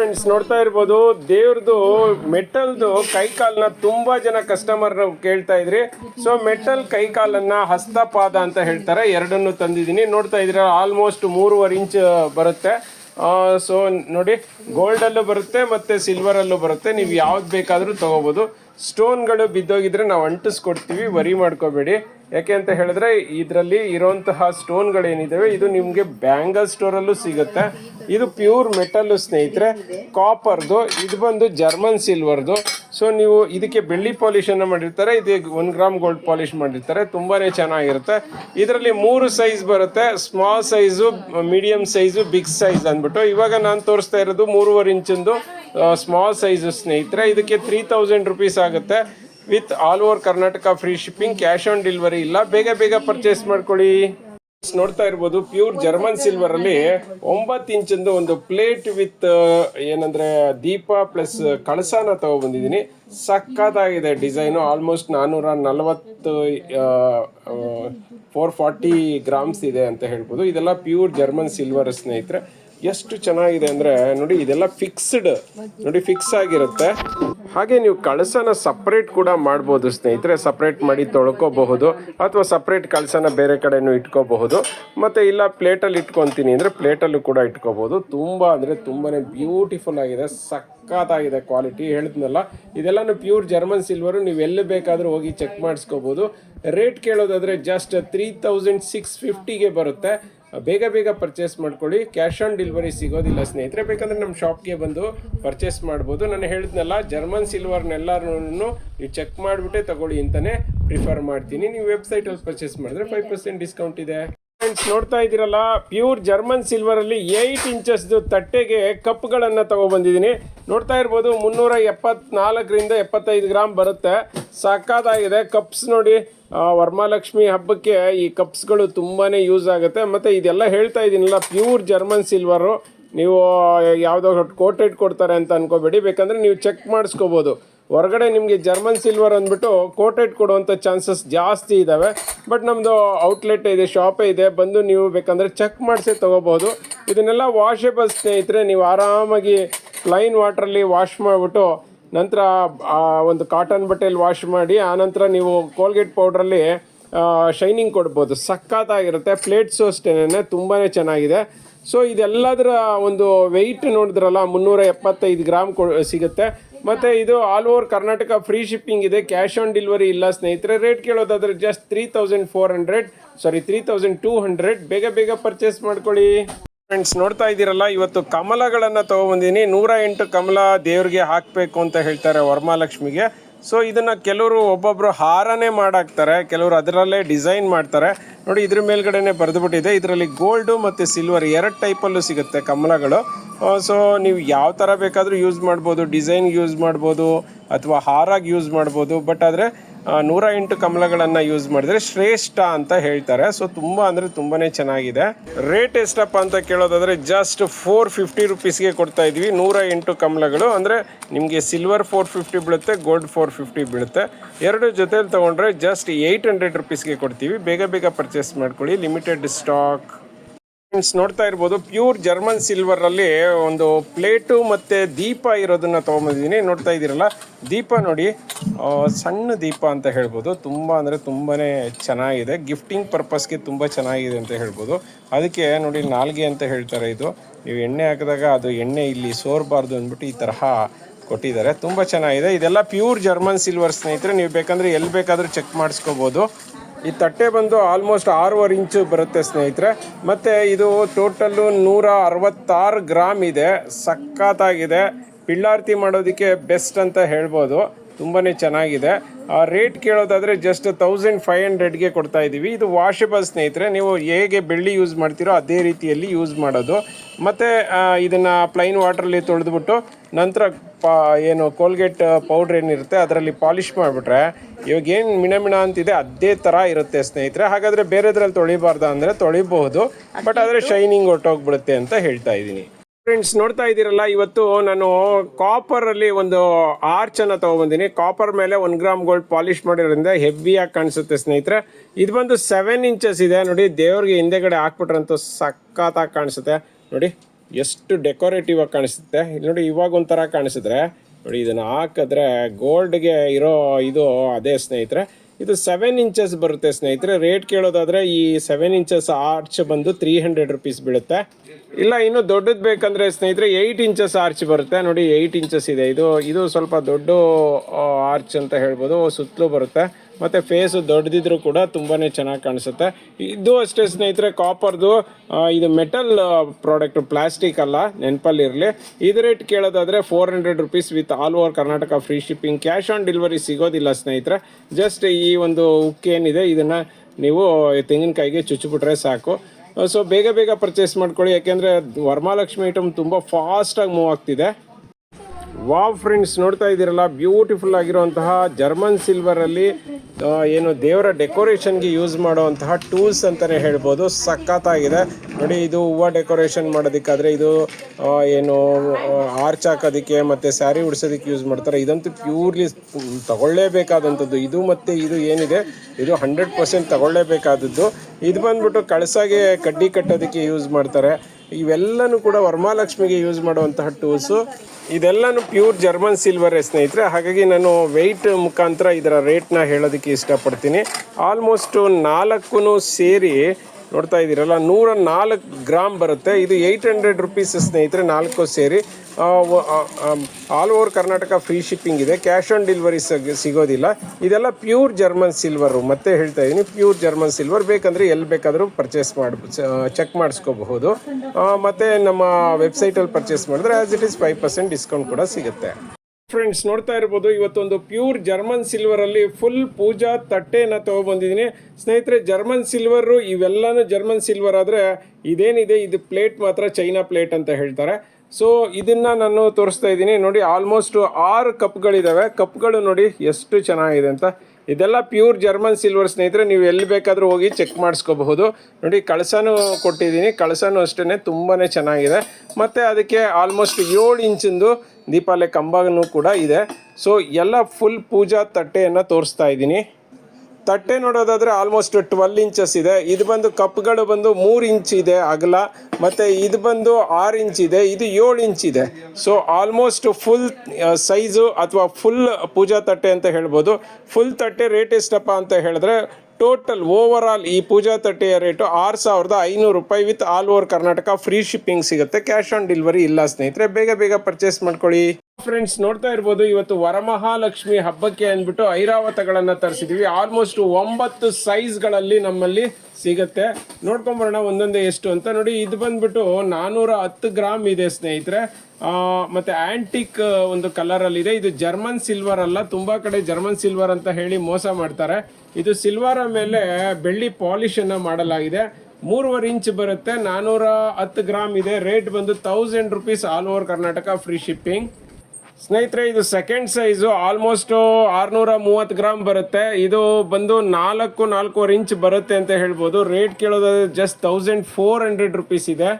Friends ನೋಡ್ತಾ ಇರ್ಬೋದು ದೇವ್ರದ್ದು ಮೆಟಲ್ದು ಕೈ ಕಾಲನ್ನ ತುಂಬಾ ಜನ ಕಸ್ಟಮರ್ ಕೇಳ್ತಾ ಇದ್ರಿ. ಸೊ ಮೆಟಲ್ ಕೈ ಕಾಲನ್ನ ಹಸ್ತಪಾದ ಅಂತ ಹೇಳ್ತಾರೆ. ಎರಡನ್ನು ತಂದಿದ್ದೀನಿ. ನೋಡ್ತಾ ಇದ್ರೆ ಆಲ್ಮೋಸ್ಟ್ ಮೂರುವರೆ ಇಂಚ್ ಬರುತ್ತೆ. ಸೊ ನೋಡಿ ಗೋಲ್ಡ್ ಅಲ್ಲೂ ಬರುತ್ತೆ ಮತ್ತೆ ಸಿಲ್ವರ್ ಅಲ್ಲೂ ಬರುತ್ತೆ. ನೀವು ಯಾವ್ದು ಬೇಕಾದರೂ ತಗೋಬಹುದು ಸ್ಟೋನ್ಗಳು ಬಿದ್ದೋಗಿದ್ರೆ ನಾವು ಅಂಟಿಸ್ಕೊಡ್ತೀವಿ ವರಿ ಮಾಡ್ಕೋಬೇಡಿ. ಯಾಕೆ ಅಂತ ಹೇಳಿದ್ರೆ, ಇದರಲ್ಲಿ ಗಳು ಸ್ಟೋನ್ಗಳೇನಿದಾವೆ ಇದು ನಿಮಗೆ ಬ್ಯಾಂಗಲ್ ಸ್ಟೋರಲ್ಲೂ ಸಿಗುತ್ತೆ. ಇದು ಪ್ಯೂರ್ ಮೆಟಲ್ ಸ್ನೇಹಿತರೆ ಕಾಪರ್ದು ಇದು ಬಂದು ಜರ್ಮನ್ ಸಿಲ್ವರ್ದು ಸೊ ನೀವು ಇದಕ್ಕೆ ಬೆಳ್ಳಿ ಪಾಲಿಶ್ ಅನ್ನ ಮಾಡಿರ್ತಾರೆ ಇದು ಒನ್ ಗ್ರಾಮ್ ಗೋಲ್ಡ್ ಪಾಲಿಶ್ ಮಾಡಿರ್ತಾರೆ ತುಂಬಾನೇ ಚೆನ್ನಾಗಿರುತ್ತೆ. ಇದರಲ್ಲಿ ಮೂರು ಸೈಜ್ ಬರುತ್ತೆ small size medium size big size ಅಂದ್ಬಿಟ್ಟು. ಇವಾಗ ನಾನು ತೋರಿಸ್ತಾ ಇರೋದು ಮೂರುವರೆ ಇಂಚಿಂದು ಸ್ಮಾಲ್ ಸೈಜು ಸ್ನೇಹಿತರೆ. ಇದಕ್ಕೆ ತ್ರೀ ತೌಸಂಡ್ ರುಪೀಸ್ ಆಗುತ್ತೆ. With all over Karnataka free shipping cash on delivery ಇಲ್ಲ. ಬೇಗ ಬೇಗ ಪರ್ಚೇಸ್ ಮಾಡ್ಕೊಳ್ಳಿ. ನೋಡ್ತಾ ಇರ್ಬೋದು ಪ್ಯೂರ್ ಜರ್ಮನ್ ಸಿಲ್ವರ್ ಅಲ್ಲಿ ಒಂಬತ್ತು ಇಂಚಿಂದು ಒಂದು ಪ್ಲೇಟ್ ವಿತ್ ಏನಂದ್ರೆ ದೀಪ ಪ್ಲಸ್ ಕಳಸನ ತಗೊಬಂದಿದ್ದೀನಿ ಸಖತ್ತಾಗಿದೆ ಡಿಸೈನು ಆಲ್ಮೋಸ್ಟ್ ನಾನ್ನೂರ ನಲವತ್ತು ಫೋರ್ ಫಾರ್ಟಿ ಗ್ರಾಮ್ಸ್ ಇದೆ ಅಂತ ಹೇಳ್ಬೋದು. ಇದೆಲ್ಲ ಪ್ಯೂರ್ ಜರ್ಮನ್ ಸಿಲ್ವರ್ ಸ್ನೇಹಿತರೆ. ಎಷ್ಟು ಚೆನ್ನಾಗಿದೆ ಅಂದ್ರೆ, ನೋಡಿ, ಇದೆಲ್ಲ ಫಿಕ್ಸ್ಡ್ ನೋಡಿ ಫಿಕ್ಸ್ ಆಗಿರುತ್ತೆ. ಹಾಗೆ ನೀವು ಕಳಸನ ಸಪ್ರೇಟ್ ಕೂಡ ಮಾಡ್ಬೋದು, ಸ್ನೇಹಿತರೆ. ಸಪ್ರೇಟ್ ಮಾಡಿ ತೊಳ್ಕೋಬಹುದು ಅಥವಾ ಸಪ್ರೇಟ್ ಕಳಸನ ಬೇರೆ ಕಡೆನೂ ಇಟ್ಕೋಬಹುದು. ಮತ್ತು ಇಲ್ಲ ಪ್ಲೇಟಲ್ಲಿ ಇಟ್ಕೊತೀನಿ ಅಂದರೆ ಪ್ಲೇಟಲ್ಲೂ ಕೂಡ ಇಟ್ಕೋಬಹುದು. ತುಂಬ ಅಂದರೆ ತುಂಬಾ ಬ್ಯೂಟಿಫುಲ್ ಆಗಿದೆ, ಸಖತ್ತಾಗಿದೆ ಕ್ವಾಲಿಟಿ ಹೇಳಿದ್ನಲ್ಲ, ಇದೆಲ್ಲನೂ ಪ್ಯೂರ್ ಜರ್ಮನ್ ಸಿಲ್ವರು ನೀವು ಎಲ್ಲಿ ಬೇಕಾದರೂ ಹೋಗಿ ಚೆಕ್ ಮಾಡಿಸ್ಕೋಬೋದು ರೇಟ್ ಕೇಳೋದಾದರೆ ಜಸ್ಟ್ ತ್ರೀ ತೌಸಂಡ್ ಸಿಕ್ಸ್ ಫಿಫ್ಟಿಗೆ ಬರುತ್ತೆ. ಬೇಗ ಬೇಗ ಪರ್ಚೇಸ್ ಮಾಡ್ಕೊಳ್ಳಿ. ಕ್ಯಾಶ್ ಆನ್ ಡೆಲಿವರಿ ಸಿಗೋದಿಲ್ಲ ಸ್ನೇಹಿತರೆ. ಬೇಕಂದ್ರೆ ನಮ್ಮ ಶಾಪ್ಗೆ ಬಂದು ಪರ್ಚೇಸ್ ಮಾಡ್ಬೋದು. ನಾನು ಹೇಳಿದ್ನಲ್ಲ ಜರ್ಮನ್ ಸಿಲ್ವರ್ನೆಲ್ಲರೂ ನೀವು ಚೆಕ್ ಮಾಡಿಬಿಟ್ಟೆ ತಗೊಳ್ಳಿ ಅಂತಲೇ ಪ್ರಿಫರ್ ಮಾಡ್ತೀನಿ. ನೀವು ವೆಬ್ಸೈಟಲ್ಲಿ ಪರ್ಚೇಸ್ ಮಾಡಿದ್ರೆ ಫೈವ್ ಪರ್ಸೆಂಟ್ ಡಿಸ್ಕೌಂಟ್ ಇದೆ. ಫ್ರೆಂಡ್ಸ್ ನೋಡ್ತಾ ಇದ್ದೀರಲ್ಲ ಪ್ಯೂರ್ ಜರ್ಮನ್ ಸಿಲ್ವರ್ ಅಲ್ಲಿ ಏಯ್ಟ್ ಇಂಚಸ್ದು ತಟ್ಟೆಗೆ ಕಪ್ಗಳನ್ನು ತಗೊಬಂದಿದ್ದೀನಿ. ನೋಡ್ತಾ ಇರ್ಬೋದು, ಮುನ್ನೂರ ಎಪ್ಪತ್ನಾಲ್ಕರಿಂದ ಎಪ್ಪತ್ತೈದು ಗ್ರಾಮ್ ಬರುತ್ತೆ. ಸಾಕಾದಾಗಿದೆ. ಕಪ್ಸ್ ನೋಡಿ ವರ್ಮಾಲಕ್ಷ್ಮಿ ಹಬ್ಬಕ್ಕೆ ಈ ಕಪ್ಸ್ಗಳು ತುಂಬಾ ಯೂಸ್ ಆಗುತ್ತೆ. ಮತ್ತು ಇದೆಲ್ಲ ಹೇಳ್ತಾ ಇದ್ದೀನಲ್ಲ ಪ್ಯೂರ್ ಜರ್ಮನ್ ಸಿಲ್ವರು ನೀವು ಯಾವುದೋ ಕೋಟೆಡ್ ಕೊಡ್ತಾರೆ ಅಂತ ಅನ್ಕೋಬೇಡಿ. ಬೇಕಂದರೆ ನೀವು ಚೆಕ್ ಮಾಡಿಸ್ಕೋಬೋದು. ಹೊರಗಡೆ ನಿಮಗೆ ಜರ್ಮನ್ ಸಿಲ್ವರ್ ಅಂದ್ಬಿಟ್ಟು ಕೋಟೆಡ್ ಕೊಡುವಂಥ ಚಾನ್ಸಸ್ ಜಾಸ್ತಿ ಇದ್ದಾವೆ ಬಟ್ ನಮ್ಮದು ಔಟ್ಲೆಟ್ ಇದೆ ಶಾಪೇ ಇದೆ. ಬಂದು ನೀವು ಬೇಕಂದರೆ ಚೆಕ್ ಮಾಡಿಸಿ ತೊಗೋಬೋದು ಇದನ್ನೆಲ್ಲ ವಾಷೇಬಲ್ ಸ್ನೇಹಿತರೆ, ನೀವು ಆರಾಮಾಗಿ ಪ್ಲೈನ್ ವಾಟ್ರಲ್ಲಿ ವಾಶ್ ಮಾಡಿಬಿಟ್ಟು ನಂತರ ಒಂದು ಕಾಟನ್ ಬಟ್ಟೆಯಲ್ಲಿ ವಾಶ್ ಮಾಡಿ ಆನಂತರ ನೀವು ಕೋಲ್ಗೇಟ್ ಪೌಡ್ರಲ್ಲಿ ಶೈನಿಂಗ್ ಕೊಡ್ಬೋದು. ಸಖತ್ತಾಗಿರುತ್ತೆ. ಪ್ಲೇಟ್ಸು ಅಷ್ಟೇನೆ ತುಂಬಾ ಚೆನ್ನಾಗಿದೆ. ಸೊ ಇದೆಲ್ಲದರ ಒಂದು ವೆಯ್ಟ್ ನೋಡಿದ್ರಲ್ಲ ಮುನ್ನೂರ ಎಪ್ಪತ್ತೈದು ಗ್ರಾಮ್ ಕೊ, ಸಿಗುತ್ತೆ. ಮತ್ತು ಇದು all over Karnataka free shipping ಇದೆ ಕ್ಯಾಶ್ ಆನ್ ಡೆಲಿವರಿ ಇಲ್ಲ ಸ್ನೇಹಿತರೆ. Rate ಕೇಳೋದಾದ್ರೆ just three thousand four hundred sorry three thousand two hundred ಬೇಗ ಬೇಗ ಪರ್ಚೇಸ್ ಮಾಡ್ಕೊಳ್ಳಿ. ಫ್ರೆಂಡ್ಸ್ ನೋಡ್ತಾ ಇದ್ದೀರಲ್ಲ, ಇವತ್ತು ಕಮಲಗಳನ್ನು ತೊಗೊಬಂದಿನಿ ನೂರ ಎಂಟು ಕಮಲ ದೇವ್ರಿಗೆ ಹಾಕಬೇಕು ಅಂತ ಹೇಳ್ತಾರೆ ವರಮಹಾಲಕ್ಷ್ಮಿಗೆ. ಸೊ ಇದನ್ನು ಕೆಲವರು ಒಬ್ಬೊಬ್ಬರು ಹಾರನೇ ಮಾಡಾಕ್ತಾರೆ, ಕೆಲವರು ಅದರಲ್ಲೇ ಡಿಸೈನ್ ಮಾಡ್ತಾರೆ. ನೋಡಿ, ಇದ್ರ ಮೇಲ್ಗಡೆನೆ ಬರೆದುಬಿಟ್ಟಿದೆ. ಇದರಲ್ಲಿ ಗೋಲ್ಡು ಮತ್ತು ಸಿಲ್ವರ್ ಎರಡು ಟೈಪಲ್ಲೂ ಸಿಗುತ್ತೆ ಕಮಲಗಳು ಸೊ ನೀವು ಯಾವ ಥರ ಬೇಕಾದರೂ ಯೂಸ್ ಮಾಡ್ಬೋದು ಡಿಸೈನ್ಗೆ ಯೂಸ್ ಮಾಡ್ಬೋದು, ಅಥವಾ ಹಾರಾಗಿ ಯೂಸ್ ಮಾಡ್ಬೋದು. ಬಟ್ ಆದರೆ ನೂರ ಎಂಟು ಕಮಲಗಳನ್ನು ಯೂಸ್ ಮಾಡಿದ್ರೆ ಶ್ರೇಷ್ಠ ಅಂತ ಹೇಳ್ತಾರೆ. ಸೊ ತುಂಬ ಅಂದರೆ ತುಂಬಾನೇ ಚೆನ್ನಾಗಿದೆ. ರೇಟ್ ಎಷ್ಟಪ್ಪ ಅಂತ ಕೇಳೋದಾದ್ರೆ ಜಸ್ಟ್ ಫೋರ್ ಫಿಫ್ಟಿ ರುಪೀಸ್ಗೆ ಕೊಡ್ತಾ ಇದ್ವಿ. ನೂರ ಎಂಟು ಕಮಲಗಳು. ಅಂದರೆ ನಿಮಗೆ ಸಿಲ್ವರ್ ಫೋರ್ ಫಿಫ್ಟಿ ಬೀಳುತ್ತೆ ಗೋಲ್ಡ್ ಫೋರ್ ಫಿಫ್ಟಿ ಬೀಳುತ್ತೆ. ಎರಡು ಜೊತೆಲಿ ತೊಗೊಂಡ್ರೆ ಜಸ್ಟ್ ಏಯ್ಟ್ ಹಂಡ್ರೆಡ್ ರುಪೀಸ್ಗೆ ಕೊಡ್ತೀವಿ. ಬೇಗ ಬೇಗ ಪರ್ಚೇಸ್ ಮಾಡ್ಕೊಳ್ಳಿ. ಲಿಮಿಟೆಡ್ ಸ್ಟಾಕ್ ಫ್ರೆಂಡ್ಸ್ ನೋಡ್ತಾ ಇರ್ಬೋದು. ಪ್ಯೂರ್ ಜರ್ಮನ್ ಸಿಲ್ವರ್ ಅಲ್ಲಿ ಒಂದು ಪ್ಲೇಟು ಮತ್ತೆ ದೀಪ ಇರೋದನ್ನ ತಗೊಂಬಂದಿದ್ದೀನಿ. ನೋಡ್ತಾ ಇದ್ದೀರಲ್ಲ? ದೀಪ ನೋಡಿ. ಸಣ್ಣ ದೀಪ ಅಂತ ಹೇಳ್ಬೋದು. ತುಂಬ ಅಂದರೆ ತುಂಬಾನೇ ಚೆನ್ನಾಗಿದೆ. ಗಿಫ್ಟಿಂಗ್ ಪರ್ಪಸ್ಗೆ ತುಂಬ ಚೆನ್ನಾಗಿದೆ ಅಂತ ಹೇಳ್ಬೋದು. ಅದಕ್ಕೆ ನೋಡಿ ನಾಲ್ಗೆ ಅಂತ ಹೇಳ್ತಾರೆ ಇದು. ನೀವು ಎಣ್ಣೆ ಹಾಕಿದಾಗ ಅದು ಎಣ್ಣೆ ಇಲ್ಲಿ ಸೋರ್ಬಾರ್ದು ಅಂದ್ಬಿಟ್ಟು ಈ ತರಹ ಕೊಟ್ಟಿದ್ದಾರೆ. ತುಂಬ ಚೆನ್ನಾಗಿದೆ. ಇದೆಲ್ಲ ಪ್ಯೂರ್ ಜರ್ಮನ್ ಸಿಲ್ವರ್ ಸ್ನೇಹಿತರೆ, ನೀವು ಬೇಕಂದ್ರೆ ಎಲ್ಲಿ ಬೇಕಾದರೂ ಚೆಕ್ ಮಾಡಿಸ್ಕೋಬೋದು. ಈ ತಟ್ಟೆ ಬಂದು ಆಲ್ಮೋಸ್ಟ್ ಆರೂವರೆ ಇಂಚು ಬರುತ್ತೆ ಸ್ನೇಹಿತರೆ. ಮತ್ತು ಇದು ಟೋಟಲ್ಲು ನೂರ ಅರವತ್ತಾರು ಗ್ರಾಮ್ ಇದೆ. ಸಖತ್ತಾಗಿದೆ. ಪಿಳ್ಳಾರ್ತಿ ಮಾಡೋದಕ್ಕೆ ಬೆಸ್ಟ್ ಅಂತ ಹೇಳ್ಬೋದು. ತುಂಬಾ ಚೆನ್ನಾಗಿದೆ. ಆ ರೇಟ್ ಕೇಳೋದಾದರೆ ಜಸ್ಟ್ ತೌಸಂಡ್ ಫೈವ್ ಹಂಡ್ರೆಡ್ಗೆ ಕೊಡ್ತಾ ಇದ್ದೀವಿ ಇದು ವಾಷಬಲ್ ಸ್ನೇಹಿತರೆ, ನೀವು ಹೇಗೆ ಬೆಳ್ಳಿ ಯೂಸ್ ಮಾಡ್ತೀರೋ ಅದೇ ರೀತಿಯಲ್ಲಿ ಯೂಸ್ ಮಾಡೋದು. ಮತ್ತು ಇದನ್ನು ಪ್ಲೈನ್ ವಾಟ್ರಲ್ಲಿ ತೊಳೆದ್ಬಿಟ್ಟು ನಂತರ ಪಾ ಏನು ಕೋಲ್ಗೇಟ್ ಪೌಡ್ರ್ ಏನಿರುತ್ತೆ ಅದರಲ್ಲಿ ಪಾಲಿಷ್ ಮಾಡಿಬಿಟ್ರೆ ಇವಾಗ ಏನು ಮಿಣ ಮಿಣ ಅಂತಿದೆ ಅದೇ ಥರ ಇರುತ್ತೆ ಸ್ನೇಹಿತರೆ. ಹಾಗಾದರೆ ಬೇರೆದ್ರಲ್ಲಿ ತೊಳಿಬಾರ್ದು ಅಂದರೆ ತೊಳಿಬಹುದು ಬಟ್ ಆದರೆ ಶೈನಿಂಗ್ ಹೊಟ್ಟೋಗ್ಬಿಡುತ್ತೆ ಅಂತ ಹೇಳ್ತಾ ಇದ್ದೀನಿ. ಫ್ರೆಂಡ್ಸ್ ನೋಡ್ತಾ ಇದ್ದೀರಲ್ಲ ಇವತ್ತು ನಾನು ಕಾಪರಲ್ಲಿ ಒಂದು ಆರ್ಚನ್ನು ತೊಗೊಬಂದಿನಿ ತಗೊಬಂದಿನಿ. ಕಾಪರ್ ಮೇಲೆ ಒನ್ ಗ್ರಾಮ್ ಗೋಲ್ಡ್ ಪಾಲಿಶ್ ಮಾಡಿರೋದ್ರಿಂದ ಹೆವಿಯಾಗಿ ಕಾಣಿಸುತ್ತೆ ಸ್ನೇಹಿತರೆ. ಇದು ಬಂದು ಸೆವೆನ್ ಇಂಚಸ್ ಇದೆ. ನೋಡಿ ದೇವ್ರಿಗೆ ಹಿಂದೆಗಡೆ ಹಾಕ್ಬಿಟ್ರಂತೂ ಸಖತ್ತಾಗಿ ಕಾಣಿಸುತ್ತೆ. ನೋಡಿ ಎಷ್ಟು ಡೆಕೋರೇಟಿವ್ ಆಗಿ ಕಾಣಿಸುತ್ತೆ? ಇಲ್ಲಿ ನೋಡಿ ಇವಾಗ ಒಂಥರ ಕಾಣಿಸಿದ್ರೆ, ನೋಡಿ ಇದನ್ನು ಹಾಕಿದ್ರೆ ಗೋಲ್ಡ್ಗೆ ಇರೋ ಇದು ಅದೇ ಸ್ನೇಹಿತರೆ. ಇದು ಸೆವೆನ್ ಇಂಚಸ್ ಬರುತ್ತೆ ಸ್ನೇಹಿತರೆ. ರೇಟ್ ಕೇಳೋದಾದರೆ ಈ ಸೆವೆನ್ ಇಂಚಸ್ ಆರ್ಚ್ ಬಂದು ತ್ರೀ ಹಂಡ್ರೆಡ್ ರುಪೀಸ್ ಬೀಳುತ್ತೆ. ಇಲ್ಲ, ಇನ್ನು ದೊಡ್ಡದು ಬೇಕಂದರೆ ಸ್ನೇಹಿತರೆ ಏಯ್ಟ್ ಇಂಚಸ್ ಆರ್ಚ್ ಬರುತ್ತೆ. ನೋಡಿ ಏಯ್ಟ್ ಇಂಚಸ್ ಇದೆ. ಇದು ಇದು ಸ್ವಲ್ಪ ದೊಡ್ಡ ಆರ್ಚ್ ಅಂತ ಹೇಳ್ಬೋದು. ಸುತ್ತಲೂ ಬರುತ್ತೆ. ಮತ್ತೆ ಫೇಸ್ ದೊಡ್ಡದಿದ್ರು ಕೂಡ ತುಂಬಾನೇ ಚೆನ್ನಾಗಿ ಕಾಣಿಸುತ್ತೆ. ಇದು ಅಷ್ಟೇ ಸ್ನೇಹಿತರೆ ಕಾಪರ್ದು ಇದು ಮೆಟಲ್ ಪ್ರಾಡಕ್ಟ್ ಪ್ಲಾಸ್ಟಿಕ್ ಅಲ್ಲ, ನೆನಪಲ್ಲಿ ಇರಲಿ. ಇದು rate ಕೇಳೋದಾದ್ರೆ four hundred rupees with all over Karnataka free shipping cash on delivery ಸಿಗೋದಿಲ್ಲ ಸ್ನೇಹಿತರೆ. ಜಸ್ಟ್ ಈ ಒಂದು ಉಕ್ಕೇನಿದೆ ಇದನ್ನ ನೀವು ತೆಂಗಿನಕಾಯಿಗೆ ಚುಚ್ಚಿಬಿಟ್ರೆ ಸಾಕು. ಸೊ ಬೇಗ ಬೇಗ ಪರ್ಚೇಸ್ ಮಾಡ್ಕೊಳ್ಳಿ, ಯಾಕೆಂದರೆ ವರಮಹಾಲಕ್ಷ್ಮಿ ಐಟಮ್ ತುಂಬ ಫಾಸ್ಟಾಗಿ ಮೂವ್ ಆಗ್ತಿದೆ. ವಾವ್ ಫ್ರೆಂಡ್ಸ್, ನೋಡ್ತಾ ಇದ್ದೀರಲ್ಲ ಬ್ಯೂಟಿಫುಲ್ ಆಗಿರುವಂತಹ ಜರ್ಮನ್ ಸಿಲ್ವರ್ ಅಲ್ಲಿ ಏನು ದೇವರ ಡೆಕೋರೇಷನ್ಗೆ ಯೂಸ್ ಮಾಡುವಂತಹ ಟೂಲ್ಸ್ ಅಂತಾನೆ ಹೇಳ್ಬೋದು. ಸಖತ್ತಾಗಿದೆ. ನೋಡಿ, ಇದು ಹೂವು ಡೆಕೋರೇಷನ್ ಮಾಡೋದಕ್ಕಾದರೆ ಇದು ಏನು ಆರ್ಚ್ ಹಾಕೋದಕ್ಕೆ ಮತ್ತು ಸ್ಯಾರಿ ಉಡ್ಸೋದಕ್ಕೆ ಯೂಸ್ ಮಾಡ್ತಾರೆ. ಇದಂತೂ ಪ್ಯೂರ್ಲಿ ತಗೊಳ್ಳೇಬೇಕಾದಂಥದ್ದು. ಇದು ಮತ್ತು ಇದು ಏನಿದೆ? ಇದು ಹಂಡ್ರೆಡ್ ಪರ್ಸೆಂಟ್ ತಗೊಳ್ಳೇಬೇಕಾದದ್ದು. ಇದು ಬಂದ್ಬಿಟ್ಟು ಕಳಸಾಗೆ ಕಡ್ಡಿ ಕಟ್ಟೋದಕ್ಕೆ ಯೂಸ್ ಮಾಡ್ತಾರೆ. ಇವೆಲ್ಲನೂ ಕೂಡ ವರ್ಮಾಲಕ್ಷ್ಮಿಗೆ ಯೂಸ್ ಮಾಡುವಂತಹ ಟೂಲ್ಸು ಇದೆಲ್ಲನೂ ಪ್ಯೂರ್ ಜರ್ಮನ್ ಸಿಲ್ವರ್ ಸ್ನೇಹಿತರೆ. ಹಾಗಾಗಿ ನಾನು ವೆಯ್ಟ್ ಮುಖಾಂತರ ಇದರ ರೇಟ್ನ ಹೇಳೋದಕ್ಕೆ ಇಷ್ಟಪಡ್ತೀನಿ. ಆಲ್ಮೋಸ್ಟು ನಾಲ್ಕು ಸೇರಿ ನೋಡ್ತಾ ಇದ್ದೀರಲ್ಲ ನೂರ ನಾಲ್ಕು ಗ್ರಾಮ್ ಬರುತ್ತೆ. ಇದು ಏಯ್ಟ್ ಹಂಡ್ರೆಡ್ ರುಪೀಸ್ ಸ್ನೇಹಿತರೆ, ನಾಲ್ಕು ಸೇರಿ. All over Karnataka free shipping ಇದೆ. ಕ್ಯಾಶ್ ಆನ್ ಡೆಲಿವರಿ ಸಿಗೋದಿಲ್ಲ. ಇದೆಲ್ಲ ಪ್ಯೂರ್ ಜರ್ಮನ್ ಸಿಲ್ವರು ಮತ್ತೆ ಹೇಳ್ತಾ ಇದ್ದೀನಿ ಪ್ಯೂರ್ ಜರ್ಮನ್ ಸಿಲ್ವರ್ ಬೇಕಂದ್ರೆ ಎಲ್ಲಿ ಬೇಕಾದರೂ ಪರ್ಚೇಸ್ ಮಾಡಿ ಚೆಕ್ ಮಾಡಿಸ್ಕೋಬಹುದು. ಮತ್ತೆ ನಮ್ಮ ವೆಬ್ಸೈಟಲ್ಲಿ ಪರ್ಚೇಸ್ ಮಾಡಿದ್ರೆ as it is five percent discount ಕೂಡ ಸಿಗುತ್ತೆ. ಫ್ರೆಂಡ್ಸ್ ನೋಡ್ತಾ ಇರ್ಬೋದು. ಇವತ್ತೊಂದು ಪ್ಯೂರ್ ಜರ್ಮನ್ ಸಿಲ್ವರ್ ಅಲ್ಲಿ ಫುಲ್ ಪೂಜಾ ತಟ್ಟೆನ ತೊಗೊಬಂದಿದ್ದೀನಿ. ಸ್ನೇಹಿತರೆ ಜರ್ಮನ್ ಸಿಲ್ವರು ಇವೆಲ್ಲನೂ ಜರ್ಮನ್ ಸಿಲ್ವರ್ ಆದರೆ ಇದೇನಿದೆ? ಇದು ಪ್ಲೇಟ್ ಮಾತ್ರ ಚೈನಾ ಪ್ಲೇಟ್ ಅಂತ ಹೇಳ್ತಾರೆ. ಸೊ ಇದನ್ನ ನಾನು ತೋರಿಸ್ತಾ ಇದ್ದೀನಿ. ನೋಡಿ ಆಲ್ಮೋಸ್ಟ್ ಆರು ಕಪ್ಗಳಿದಾವೆ. ಕಪ್ಗಳು ನೋಡಿ ಎಷ್ಟು ಚೆನ್ನಾಗಿದೆ ಅಂತ. ಇದೆಲ್ಲ ಪ್ಯೂರ್ ಜರ್ಮನ್ ಸಿಲ್ವರ್ ಸ್ನೇಹಿತರೆ, ನೀವು ಎಲ್ಲಿ ಬೇಕಾದರೂ ಹೋಗಿ ಚೆಕ್ ಮಾಡಿಸ್ಕೋಬಹುದು. ನೋಡಿ, ಕಳಸನೂ ಕೊಟ್ಟಿದ್ದೀನಿ. ಕಳಸನೂ ಅಷ್ಟೇ ತುಂಬಾ ಚೆನ್ನಾಗಿದೆ. ಮತ್ತು ಅದಕ್ಕೆ ಆಲ್ಮೋಸ್ಟ್ ಏಳು ಇಂಚಿಂದು ದೀಪಾಲೆ ಕಂಬನೂ ಕೂಡ ಇದೆ. ಸೊ ಎಲ್ಲ ಫುಲ್ ಪೂಜಾ ತಟ್ಟೆಯನ್ನು ತೋರಿಸ್ತಾ ಇದ್ದೀನಿ. ತಟ್ಟೆ ನೋಡೋದಾದರೆ ಆಲ್ಮೋಸ್ಟ್ ಟ್ವೆಲ್ ಇಂಚಸ್ ಇದೆ. ಇದು ಬಂದು ಕಪ್ಗಳು ಬಂದು ಮೂರು ಇಂಚ್ ಇದೆ ಅಗಲ. ಮತ್ತು ಇದು ಬಂದು ಆರು ಇಂಚ್ ಇದೆ, ಇದು ಏಳು ಇಂಚ್ ಇದೆ. ಸೊ ಆಲ್ಮೋಸ್ಟ್ ಫುಲ್ ಸೈಜು ಅಥವಾ ಫುಲ್ ಪೂಜಾ ತಟ್ಟೆ ಅಂತ ಹೇಳ್ಬೋದು. ಫುಲ್ ತಟ್ಟೆ ರೇಟ್ ಎಷ್ಟಪ್ಪ ಅಂತ ಹೇಳಿದ್ರೆ ಟೋಟಲ್ ಓವರ್ ಆಲ್ ಈ ಪೂಜಾ ತಟ್ಟೆಯ ರೇಟು ಆರು ಸಾವಿರದ ಐನೂರು ರೂಪಾಯಿ with all over Karnataka. Free shipping ಸಿಗುತ್ತೆ, ಕ್ಯಾಶ್ ಆನ್ ಡೆಲಿವರಿ ಇಲ್ಲ ಸ್ನೇಹಿತರೆ. ಬೇಗ ಬೇಗ ಪರ್ಚೇಸ್ ಮಾಡ್ಕೊಳ್ಳಿ. ಫ್ರೆಂಡ್ಸ್ ನೋಡ್ತಾ ಇರ್ಬೋದು, ಇವತ್ತು ವರಮಹಾಲಕ್ಷ್ಮಿ ಹಬ್ಬಕ್ಕೆ ಅಂದ್ಬಿಟ್ಟು ಐರಾವತಗಳನ್ನ ತರಿಸಿದೀವಿ. ಆಲ್ಮೋಸ್ಟ್ ಒಂಬತ್ತು ಸೈಜ್ಗಳಲ್ಲಿ ನಮ್ಮಲ್ಲಿ ಸಿಗುತ್ತೆ. ನೋಡ್ಕೊಂಬರೋಣ ಒಂದೊಂದೇ ಎಷ್ಟು ಅಂತ. ನೋಡಿ, ಇದು ಬಂದ್ಬಿಟ್ಟು ನಾನೂರ ಹತ್ತು ಗ್ರಾಮ್ ಇದೆ ಸ್ನೇಹಿತರೆ. ಮತ್ತೆ ಆಂಟಿಕ್ ಒಂದು ಕಲರ್ ಅಲ್ಲಿ ಇದೆ ಇದು ಜರ್ಮನ್ ಸಿಲ್ವರ್ ಅಲ್ಲ, ತುಂಬಾ ಕಡೆ ಜರ್ಮನ್ ಸಿಲ್ವರ್ ಅಂತ ಹೇಳಿ ಮೋಸ ಮಾಡ್ತಾರೆ. ಇದು ಸಿಲ್ವರ್ ಮೇಲೆ ಬೆಳ್ಳಿ ಪಾಲಿಶ್ ಅನ್ನ ಮಾಡಲಾಗಿದೆ. ಮೂರುವರೆ ಇಂಚ್ ಬರುತ್ತೆ ನಾನೂರ ಹತ್ತು ಗ್ರಾಮ್ ಇದೆ. ರೇಟ್ ಬಂದು thousand rupees all over Karnataka free shipping ಸ್ನೇಹಿತರೆ, ಇದು ಸೆಕೆಂಡ್ ಸೈಜು ಆಲ್ಮೋಸ್ಟ್ ಆರುನೂರ ಮೂವತ್ತು ಗ್ರಾಮ್ ಬರುತ್ತೆ. ಇದು ಬಂದು ನಾಲ್ಕು, ನಾಲ್ಕೂವರೆ ಇಂಚ್ ಬರುತ್ತೆ ಅಂತ ಹೇಳ್ಬೋದು. Rate ಕೇಳೋದಾದ್ರೆ just thousand four hundred rupees ಇದೆ.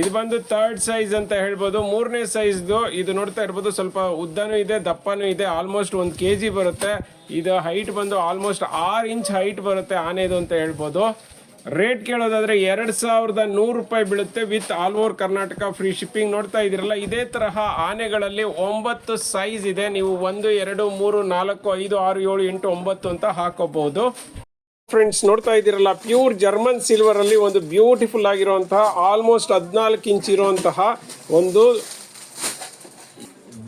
ಇದು ಬಂದು ಥರ್ಡ್ ಸೈಜ್ ಅಂತ ಹೇಳ್ಬೋದು. ಮೂರನೇ ಸೈಜ್ದು ಇದು ನೋಡ್ತಾ ಇರ್ಬೋದು, ಸ್ವಲ್ಪ ಉದ್ದನೂ ಇದೆ, ದಪ್ಪನೂ ಇದೆ ಆಲ್ಮೋಸ್ಟ್ ಒಂದು ಕೆ ಜಿ ಬರುತ್ತೆ. ಇದು ಹೈಟ್ ಬಂದು ಆಲ್ಮೋಸ್ಟ್ ಆರು ಇಂಚ್ ಹೈಟ್ ಬರುತ್ತೆ ಆನೆದು ಅಂತ ಹೇಳ್ಬೋದು. ರೇಟ್ ಕೇಳೋದಾದರೆ ಎರಡು ಸಾವಿರದ ನೂರು ರೂಪಾಯಿ ಬೀಳುತ್ತೆ with all over Karnataka free shipping ನೋಡ್ತಾ ಇದ್ದೀರಲ್ಲ, ಇದೇ ತರಹ ಆನೆಗಳಲ್ಲಿ ಒಂಬತ್ತು ಸೈಜ್ ಇದೆ. ನೀವು ಒಂದು, ಎರಡು, ಮೂರು, ನಾಲ್ಕು, ಐದು, ಆರು, ಏಳು, ಎಂಟು, ಒಂಬತ್ತು ಅಂತ ಹಾಕೋಬಹುದು. ಫ್ರೆಂಡ್ಸ್ ನೋಡ್ತಾ ಇದ್ದೀರಲ್ಲ ಪ್ಯೂರ್ ಜರ್ಮನ್ ಸಿಲ್ವರ್ ಅಲ್ಲಿ ಒಂದು ಬ್ಯೂಟಿಫುಲ್ ಆಗಿರುವಂತಹ ಆಲ್ಮೋಸ್ಟ್ ಹದಿನಾಲ್ಕು ಇಂಚ್ ಇರುವಂತಹ ಒಂದು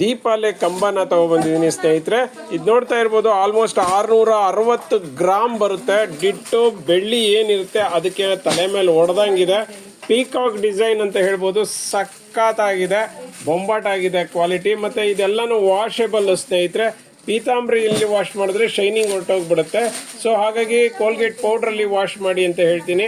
ದೀಪಾಲೆ ಕಂಬನ ತಗೊಬಂದಿದ್ದೀನಿ, ಸ್ನೇಹಿತರೆ. ಇದು ನೋಡ್ತಾ ಇರ್ಬೋದು ಆಲ್ಮೋಸ್ಟ್ ಆರ್ನೂರ ಅರವತ್ತು ಗ್ರಾಮ್ ಬರುತ್ತೆ. ಡಿಟ್ಟು ಬೆಳ್ಳಿ ಏನಿರುತ್ತೆ, ಅದಕ್ಕೆ ತಲೆ ಮೇಲೆ ಹೊಡೆದಂಗಿದೆ ಪೀಕಾಕ್ ಡಿಸೈನ್ ಅಂತ ಹೇಳ್ಬೋದು. ಸಖತ್ತಾಗಿದೆ, ಬೊಂಬಾಟಾಗಿದೆ ಕ್ವಾಲಿಟಿ. ಮತ್ತೆ ಇದೆಲ್ಲನೂ ವಾಷೇಬಲ್ ಸ್ನೇಹಿತರೆ. ಪೀತಾಂಬರಿಯಲ್ಲಿ ವಾಶ್ ಮಾಡಿದ್ರೆ ಶೈನಿಂಗ್ ಹೊರಟೋಗ್ಬಿಡುತ್ತೆ. ಸೊ ಹಾಗಾಗಿ ಕೋಲ್ಗೇಟ್ ಪೌಡ್ರಲ್ಲಿ ವಾಶ್ ಮಾಡಿ ಅಂತ ಹೇಳ್ತೀನಿ.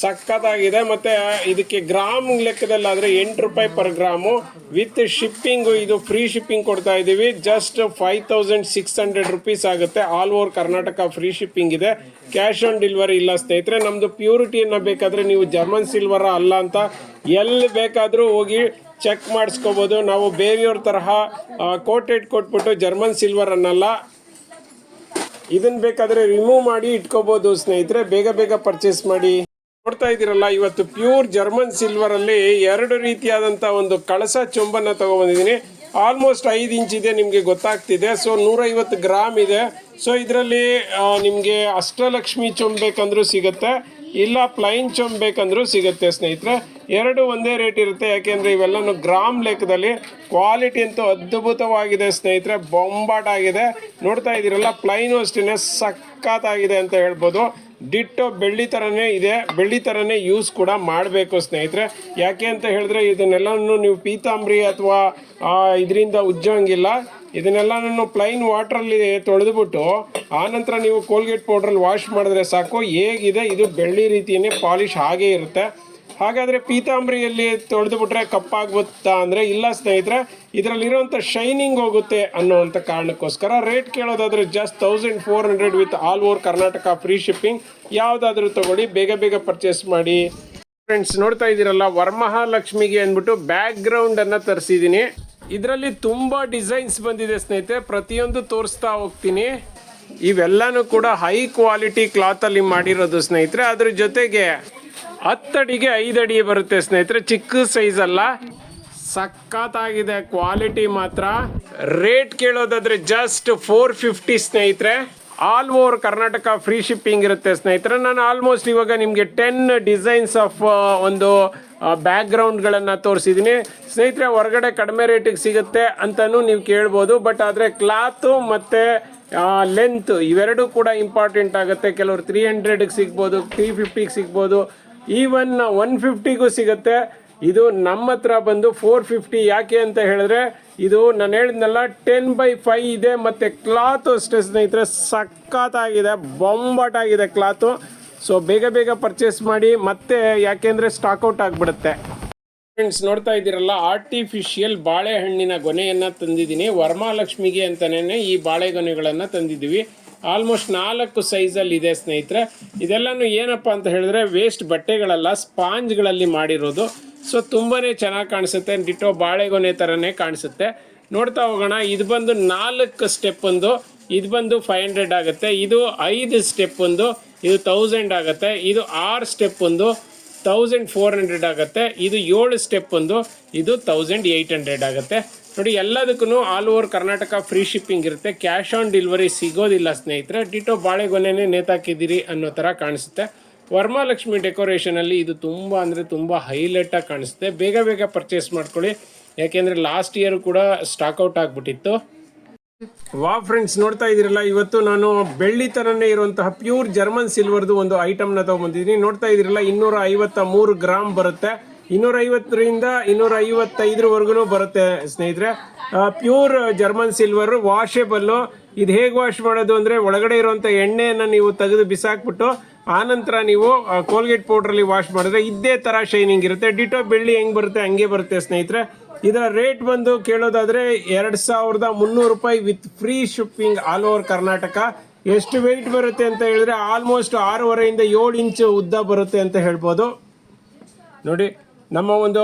ಸಖತ್ತಾಗಿದೆ. ಮತ್ತೆ ಇದಕ್ಕೆ ಗ್ರಾಮ್ ಲೆಕ್ಕದಲ್ಲಾದ್ರೆ ಎಂಟು ರೂಪಾಯಿ ಪರ್ ಗ್ರಾಮು ವಿತ್ ಶಿಪ್ಪಿಂಗ್ ಇದು ಫ್ರೀ ಶಿಪ್ಪಿಂಗ್ ಕೊಡ್ತಾ ಇದ್ದೀವಿ. Just five thousand six hundred rupees ಆಗುತ್ತೆ. All over Karnataka free shipping ಇದೆ. ಕ್ಯಾಶ್ ಆನ್ ಡೆಲಿವರಿ ಇಲ್ಲ ಸ್ನೇಹಿತರೆ. ನಮ್ದು ಪ್ಯೂರಿಟಿಯನ್ನ ಬೇಕಾದ್ರೆ ನೀವು ಜರ್ಮನ್ ಸಿಲ್ವರ ಅಲ್ಲ ಅಂತ ಎಲ್ಲಿ ಬೇಕಾದರೂ ಹೋಗಿ ಚೆಕ್ ಮಾಡಿಸ್ಕೋಬೋದು. ನಾವು ಬೇರೆಯವ್ರ ತರಹ ಕೋಟೆಡ್ ಕೊಟ್ಬಿಟ್ಟು ಜರ್ಮನ್ ಸಿಲ್ವರ್ ಅನ್ನಲ್ಲ ಇದನ್ನ ಬೇಕಾದ್ರೆ ರಿಮೂವ್ ಮಾಡಿ ಇಟ್ಕೋಬೋದು ಸ್ನೇಹಿತರೆ. ಬೇಗ ಬೇಗ ಪರ್ಚೇಸ್ ಮಾಡಿ. ನೋಡ್ತಾ ಇದ್ದೀರಲ್ಲ, ಇವತ್ತು ಪ್ಯೂರ್ ಜರ್ಮನ್ ಸಿಲ್ವರ್ ಅಲ್ಲಿ ಎರಡು ರೀತಿಯಾದಂತ ಒಂದು ಕಳಸ ಚೊಂಬನ್ನ ತಗೊಬಂದಿದ್ದೀನಿ ಆಲ್ಮೋಸ್ಟ್ ಐದು ಇಂಚ್ ಇದೆ ನಿಮಗೆ ಗೊತ್ತಾಗ್ತಿದೆ. ಸೊ ನೂರೈವತ್ತು ಗ್ರಾಮ್ ಇದೆ. ಸೊ ಇದರಲ್ಲಿ ನಿಮಗೆ ಅಷ್ಟಲಕ್ಷ್ಮಿ ಚೊಂಬ್ ಬೇಕಂದ್ರೂ ಸಿಗುತ್ತೆ. ಇಲ್ಲ ಪ್ಲೈನ್ ಚೊಂಬ್ ಬೇಕಂದ್ರೂ ಸಿಗುತ್ತೆ ಸ್ನೇಹಿತರೆ. ಎರಡು ಒಂದೇ ರೇಟ್ ಇರುತ್ತೆ. ಯಾಕೆಂದ್ರೆ ಇವೆಲ್ಲನೂ ಗ್ರಾಮ್ ಲೆಕ್ಕದಲ್ಲಿ ಕ್ವಾಲಿಟಿ ಅಂತೂ ಅದ್ಭುತವಾಗಿದೆ ಸ್ನೇಹಿತರೆ. ಬೊಂಬಾಟ್ ಆಗಿದೆ. ನೋಡ್ತಾ ಇದ್ದೀರಲ್ಲ ಪ್ಲೈನು ಅಷ್ಟೇ ಸಖತ್ತಾಗಿದೆ ಅಂತ ಹೇಳ್ಬೋದು. ಡಿಟ್ಟೋ ಬೆಳ್ಳಿ ಥರನೇ ಇದೆ. ಬೆಳ್ಳಿ ಥರನೇ ಯೂಸ್ ಕೂಡ ಮಾಡಬೇಕು ಸ್ನೇಹಿತರೆ. ಯಾಕೆ ಅಂತ ಹೇಳಿದ್ರೆ ಇದನ್ನೆಲ್ಲನೂ ನೀವು ಪೀತಾಂಬರಿ ಅಥವಾ ಇದರಿಂದ ಉಜ್ಜೋಂಗಿಲ್ಲ. ಇದನ್ನೆಲ್ಲನೂ ಪ್ಲೈನ್ ವಾಟ್ರಲ್ಲಿ ತೊಳೆದುಬಿಟ್ಟು ಆನಂತರ ನೀವು ಕೋಲ್ಗೇಟ್ ಪೌಡ್ರಲ್ಲಿ ವಾಶ್ ಮಾಡಿದ್ರೆ ಸಾಕು. ಹೇಗಿದೆ? ಇದು ಬೆಳ್ಳಿ ರೀತಿಯೇ ಪಾಲಿಶ್ ಹಾಗೇ ಇರುತ್ತೆ. ಹಾಗಾದರೆ ಪೀತಾಂಬರಿಯಲ್ಲಿ ತೊಳೆದುಬಿಟ್ರೆ ಕಪ್ಪಾಗುತ್ತಾ ಅಂದರೆ ಇಲ್ಲ ಸ್ನೇಹಿತರೆ ಇದರಲ್ಲಿರುವಂಥ ಶೈನಿಂಗ್ ಹೋಗುತ್ತೆ ಅನ್ನೋವಂಥ ಕಾರಣಕ್ಕೋಸ್ಕರ rate ಕೇಳೋದಾದರೆ just thousand four hundred with all over Karnataka free shipping ಯಾವುದಾದ್ರೂ ತಗೊಳ್ಳಿ, ಬೇಗ ಬೇಗ ಪರ್ಚೇಸ್ ಮಾಡಿ. ಫ್ರೆಂಡ್ಸ್ ನೋಡ್ತಾ ಇದ್ದೀರಲ್ಲ, ವರಮಹಾಲಕ್ಷ್ಮಿಗೆ ಅಂದ್ಬಿಟ್ಟು ಬ್ಯಾಕ್ ಗ್ರೌಂಡ್ ಅನ್ನ ತರಿಸಿದ್ದೀನಿ. ಇದರಲ್ಲಿ ತುಂಬಾ ಡಿಸೈನ್ಸ್ ಬಂದಿದೆ ಸ್ನೇಹಿತರೆ, ಪ್ರತಿಯೊಂದು ತೋರಿಸ್ತಾ ಹೋಗ್ತೀನಿ. ಇವೆಲ್ಲನೂ ಕೂಡ ಹೈ ಕ್ವಾಲಿಟಿ ಕ್ಲಾತ್ ಅಲ್ಲಿ ಮಾಡಿರೋದು ಸ್ನೇಹಿತರೆ. ಅದ್ರ ಜೊತೆಗೆ ಹತ್ತಡಿಗೆ ಐದಡಿ ಬರುತ್ತೆ ಸ್ನೇಹಿತರೆ, ಚಿಕ್ಕ ಸೈಜ್ ಅಲ್ಲ. ಸಖತ್ತಾಗಿದೆ ಕ್ವಾಲಿಟಿ ಮಾತ್ರ. ರೇಟ್ ಕೇಳೋದಾದ್ರೆ ಜಸ್ಟ್ ಫೋರ್ ಫಿಫ್ಟಿ ಸ್ನೇಹಿತರೆ. All over Karnataka free shipping ಇರುತ್ತೆ ಸ್ನೇಹಿತರೆ. ನಾನು ಆಲ್ಮೋಸ್ಟ್ ಇವಾಗ ನಿಮಗೆ ಟೆನ್ ಡಿಸೈನ್ಸ್ ಆಫ್ ಒಂದು ಬ್ಯಾಕ್ ಗ್ರೌಂಡ್ಗಳನ್ನು ತೋರಿಸಿದ್ದೀನಿ ಸ್ನೇಹಿತರೆ, ಹೊರಗಡೆ ಕಡಿಮೆ ರೇಟಿಗೆ ಸಿಗುತ್ತೆ ಅಂತಲೂ ನೀವು ಕೇಳ್ಬೋದು. ಬಟ್ ಆದರೆ ಕ್ಲಾತು ಮತ್ತು ಲೆಂತ್ ಇವೆರಡೂ ಕೂಡ ಇಂಪಾರ್ಟೆಂಟ್ ಆಗುತ್ತೆ. ಕೆಲವರು ತ್ರೀ ಹಂಡ್ರೆಡಿಗೆ ಸಿಗ್ಬೋದು ತ್ರೀ ಫಿಫ್ಟಿಗೆ ಸಿಗ್ಬೋದು. ಈವನ್ ಒನ್ ಫಿಫ್ಟಿಗೂ ಸಿಗುತ್ತೆ. ಇದು ನಮ್ಮ ಹತ್ರ ಬಂದು ಫೋರ್ ಫಿಫ್ಟಿ ಯಾಕೆ ಅಂತ ಹೇಳಿದ್ರೆ, ಇದು ನಾನು ಹೇಳಿದ್ನಲ್ಲ ಟೆನ್ ಬೈ ಫೈ ಇದೆ, ಮತ್ತು ಕ್ಲಾತು ಅಷ್ಟೇ ಸ್ನೇಹಿತರೆ, ಸಖತ್ತಾಗಿದೆ, ಬೊಂಬಾಟಾಗಿದೆ ಕ್ಲಾತು ಸೊ ಬೇಗ ಬೇಗ ಪರ್ಚೇಸ್ ಮಾಡಿ, ಮತ್ತೆ ಯಾಕೆಂದರೆ ಸ್ಟಾಕ್ಔಟ್ ಆಗಿಬಿಡುತ್ತೆ. ಫ್ರೆಂಡ್ಸ್ ನೋಡ್ತಾ ಇದ್ದೀರಲ್ಲ ಆರ್ಟಿಫಿಷಿಯಲ್ ಬಾಳೆಹಣ್ಣಿನ ಗೊನೆಯನ್ನು ತಂದಿದ್ದೀನಿ. ವರ್ಮಾಲಕ್ಷ್ಮಿಗೆ ಅಂತಲೇ ಈ ಬಾಳೆಗೊನೆಗಳನ್ನು ತಂದಿದ್ದೀವಿ. ಆಲ್ಮೋಸ್ಟ್ ನಾಲ್ಕು ಸೈಜಲ್ಲಿ ಇದೆ ಸ್ನೇಹಿತರೆ. ಇದೆಲ್ಲನೂ ಏನಪ್ಪ ಅಂತ ಹೇಳಿದ್ರೆ ವೇಸ್ಟ್ ಬಟ್ಟೆಗಳಲ್ಲ, ಸ್ಪಾಂಜ್ಗಳಲ್ಲಿ ಮಾಡಿರೋದು. ಸೊ ತುಂಬಾ ಚೆನ್ನಾಗಿ ಕಾಣಿಸುತ್ತೆ. ಡಿಟೋ ಬಾಳೆಗೊನೆ ಥರನೇ ಕಾಣಿಸುತ್ತೆ. ನೋಡ್ತಾ ಹೋಗೋಣ. ಇದು ಬಂದು ನಾಲ್ಕು ಸ್ಟೆಪ್ ಒಂದು. ಇದು ಬಂದು ಫೈವ್ ಹಂಡ್ರೆಡ್ ಆಗುತ್ತೆ. ಇದು ಐದು ಸ್ಟೆಪ್ ಒಂದು. ಇದು ತೌಸಂಡ್ ಆಗುತ್ತೆ. ಇದು ಆರು ಸ್ಟೆಪ್ ಒಂದು. ತೌಸಂಡ್ ಫೋರ್ ಹಂಡ್ರೆಡ್ ಆಗುತ್ತೆ. ಇದು ಏಳು ಸ್ಟೆಪ್ ಒಂದು, ಇದು ತೌಸಂಡ್ ಏಯ್ಟ್ ಹಂಡ್ರೆಡ್ ಆಗುತ್ತೆ. ನೋಡಿ ಎಲ್ಲದಕ್ಕೂ all over Karnataka free shipping ಇರುತ್ತೆ. ಕ್ಯಾಶ್ ಆನ್ ಡೆಲಿವರಿ ಸಿಗೋದಿಲ್ಲ ಸ್ನೇಹಿತರೆ. ಡಿಟೋ ಬಾಳೆಗೊನೆನೇ ನೇತಾಕಿದ್ದೀರಿ ಅನ್ನೋ ಥರ ಕಾಣಿಸುತ್ತೆ. ವರ್ಮಾಲಕ್ಷ್ಮಿ ಡೆಕೋರೇಷನಲ್ಲಿ ಇದು ತುಂಬ ಅಂದರೆ ತುಂಬ ಹೈಲೈಟಾಗಿ ಕಾಣಿಸುತ್ತೆ. ಬೇಗ ಬೇಗ ಪರ್ಚೇಸ್ ಮಾಡ್ಕೊಳ್ಳಿ. ಯಾಕೆಂದರೆ ಲಾಸ್ಟ್ ಇಯರ್ ಕೂಡ ಸ್ಟಾಕ್ಔಟ್ ಆಗಿಬಿಟ್ಟಿತ್ತು. ವಾ ಫ್ರೆಂಡ್ಸ್, ನೋಡ್ತಾ ಇದ್ದೀರಲ್ಲ, ಇವತ್ತು ನಾನು ಬೆಳ್ಳಿ ಥರನೇ ಇರುವಂತಹ ಪ್ಯೂರ್ ಜರ್ಮನ್ ಸಿಲ್ವರ್ದು ಒಂದು ಐಟಮ್ನ ತೊಗೊಂಬಂದಿದ್ದೀನಿ. ನೋಡ್ತಾ ಇದ್ದೀರಲ್ಲ ಇನ್ನೂರ ಐವತ್ತ ಮೂರು ಗ್ರಾಮ್ ಬರುತ್ತೆ. ಇನ್ನೂರ ಐವತ್ತರಿಂದ ಇನ್ನೂರ ಐವತ್ತೈದರವರೆಗೂ ಬರುತ್ತೆ ಸ್ನೇಹಿತರೆ. ಪ್ಯೂರ್ ಜರ್ಮನ್ ಸಿಲ್ವರ್ ವಾಷೇಬಲ್ಲು ಇದು ಹೇಗೆ ವಾಶ್ ಮಾಡೋದು ಅಂದರೆ, ಒಳಗಡೆ ಇರುವಂಥ ಎಣ್ಣೆಯನ್ನು ನೀವು ತೆಗೆದು ಬಿಸಾಕ್ಬಿಟ್ಟು ಆನಂತರ ನೀವು ಕೋಲ್ಗೇಟ್ ಪೌಡ್ರಲ್ಲಿ ವಾಶ್ ಮಾಡಿದ್ರೆ ಇದೇ ಥರ ಶೈನಿಂಗ್ ಇರುತ್ತೆ. ಡಿಟೋ ಬೆಳ್ಳಿ ಹೆಂಗೆ ಬರುತ್ತೆ, ಹಂಗೆ ಬರುತ್ತೆ ಸ್ನೇಹಿತರೆ. ಇದರ ರೇಟ್ ಬಂದು ಕೇಳೋದಾದ್ರೆ ಎರಡು ಸಾವಿರದ ಮುನ್ನೂರು ರೂಪಾಯಿ with free shipping all over Karnataka ಎಷ್ಟು ವೆಯ್ಟ್ ಬರುತ್ತೆ ಅಂತ ಹೇಳಿದ್ರೆ ಆಲ್ಮೋಸ್ಟ್ ಆರೂವರೆಯಿಂದ ಏಳು ಇಂಚು ಉದ್ದ ಬರುತ್ತೆ ಅಂತ ಹೇಳ್ಬೋದು. ನೋಡಿ, ನಮ್ಮ ಒಂದು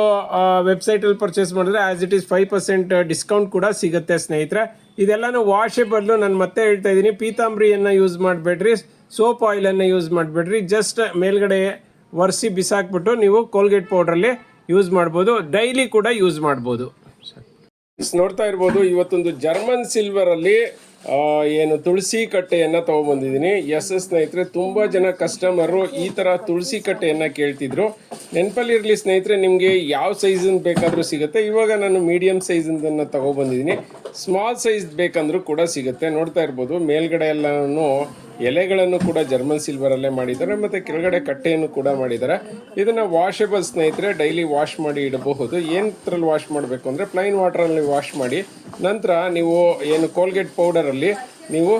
ವೆಬ್ಸೈಟಲ್ಲಿ ಪರ್ಚೇಸ್ ಮಾಡಿದ್ರೆ as it is five percent discount ಕೂಡ ಸಿಗುತ್ತೆ ಸ್ನೇಹಿತರೆ. ಇದೆಲ್ಲನೂ ವಾಷೇಬಲ್ಲು ನಾನು ಮತ್ತೆ ಹೇಳ್ತಾ ಇದ್ದೀನಿ, ಪೀತಾಂಬ್ರಿಯನ್ನು ಯೂಸ್ ಮಾಡಬೇಡ್ರಿ. ಸೋಪ್ ಆಯಿಲನ್ನು ಯೂಸ್ ಮಾಡಿಬಿಡ್ರಿ. ಜಸ್ಟ್ ಮೇಲ್ಗಡೆ ಒರೆಸಿ ಬಿಸಾಕ್ಬಿಟ್ಟು ನೀವು ಕೋಲ್ಗೇಟ್ ಪೌಡ್ರಲ್ಲಿ ಯೂಸ್ ಮಾಡ್ಬೋದು. ಡೈಲಿ ಕೂಡ ಯೂಸ್ ಮಾಡ್ಬೋದು. ನೋಡ್ತಾ ಇರ್ಬೋದು, ಇವತ್ತೊಂದು ಜರ್ಮನ್ ಸಿಲ್ವರಲ್ಲಿ ಏನು ತುಳಸಿ ಕಟ್ಟೆಯನ್ನು ತೊಗೊಬಂದಿದ್ದೀನಿ. ಎಸ್ ಎಸ್ ಸ್ನೇಹಿತರೆ, ತುಂಬ ಜನ ಕಸ್ಟಮರು ಈ ಥರ ತುಳಸಿ ಕಟ್ಟೆಯನ್ನು ಕೇಳ್ತಿದ್ರು. ನೆನಪಲ್ಲಿರಲಿ ಸ್ನೇಹಿತರೆ, ನಿಮಗೆ ಯಾವ ಸೈಜಿಂದು ಬೇಕಾದರೂ ಸಿಗುತ್ತೆ. ಇವಾಗ ನಾನು ಮೀಡಿಯಂ ಸೈಜಿಂದನ್ನು ತಗೊಬಂದಿದ್ದೀನಿ. ಸ್ಮಾಲ್ ಸೈಜ್ ಬೇಕಂದ್ರೂ ಕೂಡ ಸಿಗುತ್ತೆ. ನೋಡ್ತಾ ಇರ್ಬೋದು, ಮೇಲ್ಗಡೆ ಎಲ್ಲನೂ ಎಲೆಗಳನ್ನು ಕೂಡ ಜರ್ಮನ್ ಸಿಲ್ವರಲ್ಲೇ ಮಾಡಿದ್ದಾರೆ, ಮತ್ತು ಕೆಳಗಡೆ ಕಟ್ಟೆಯನ್ನು ಕೂಡ ಮಾಡಿದ್ದಾರೆ. ಇದನ್ನು ವಾಷೇಬಲ್ ಸ್ನೇಹಿತರೆ ಡೈಲಿ ವಾಶ್ ಮಾಡಿ ಇಡಬಹುದು. ಏನದ್ರಲ್ಲಿ ವಾಶ್ ಮಾಡಬೇಕು ಅಂದರೆ ಪ್ಲೈನ್ ವಾಟರಲ್ಲಿ ವಾಶ್ ಮಾಡಿ, ನಂತರ ನೀವು ಏನು ಕೋಲ್ಗೇಟ್ ಪೌಡರಲ್ಲಿ ನೀವು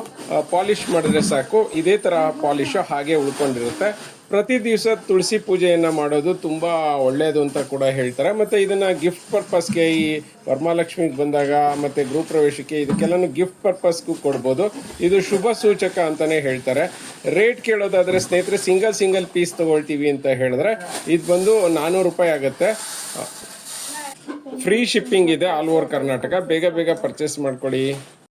ಪಾಲಿಶ್ ಮಾಡಿದ್ರೆ ಸಾಕು. ಇದೇ ಥರ ಪಾಲಿಶು ಹಾಗೆ ಉಳ್ಕೊಂಡಿರುತ್ತೆ. ಪ್ರತಿ ದಿವಸ ತುಳಸಿ ಪೂಜೆಯನ್ನು ಮಾಡೋದು ತುಂಬ ಒಳ್ಳೆಯದು ಅಂತ ಕೂಡ ಹೇಳ್ತಾರೆ. ಮತ್ತು ಇದನ್ನು ಗಿಫ್ಟ್ ಪರ್ಪಸ್ಗೆ ಈ ವರಮಹಾಲಕ್ಷ್ಮಿಗೆ ಬಂದಾಗ, ಮತ್ತು ಗೃಹ ಪ್ರವೇಶಕ್ಕೆ ಇದಕ್ಕೆಲ್ಲನೂ ಗಿಫ್ಟ್ ಪರ್ಪಸ್ಗೂ ಕೊಡ್ಬೋದು. ಇದು ಶುಭ ಸೂಚಕ ಅಂತಲೇ ಹೇಳ್ತಾರೆ. ರೇಟ್ ಕೇಳೋದಾದರೆ, ಸ್ನೇಹಿತರೆ ಸಿಂಗಲ್ ಸಿಂಗಲ್ ಪೀಸ್ ತಗೊಳ್ತೀವಿ ಅಂತ ಹೇಳಿದ್ರೆ, ಇದು ಬಂದು ನಾನ್ನೂರು ರೂಪಾಯಿ ಆಗುತ್ತೆ. ಫ್ರೀ ಶಿಪ್ಪಿಂಗ್ ಇದೆ ಆಲ್ ಓವರ್ ಕರ್ನಾಟಕ. ಬೇಗ ಬೇಗ ಪರ್ಚೇಸ್ ಮಾಡ್ಕೊಳ್ಳಿ.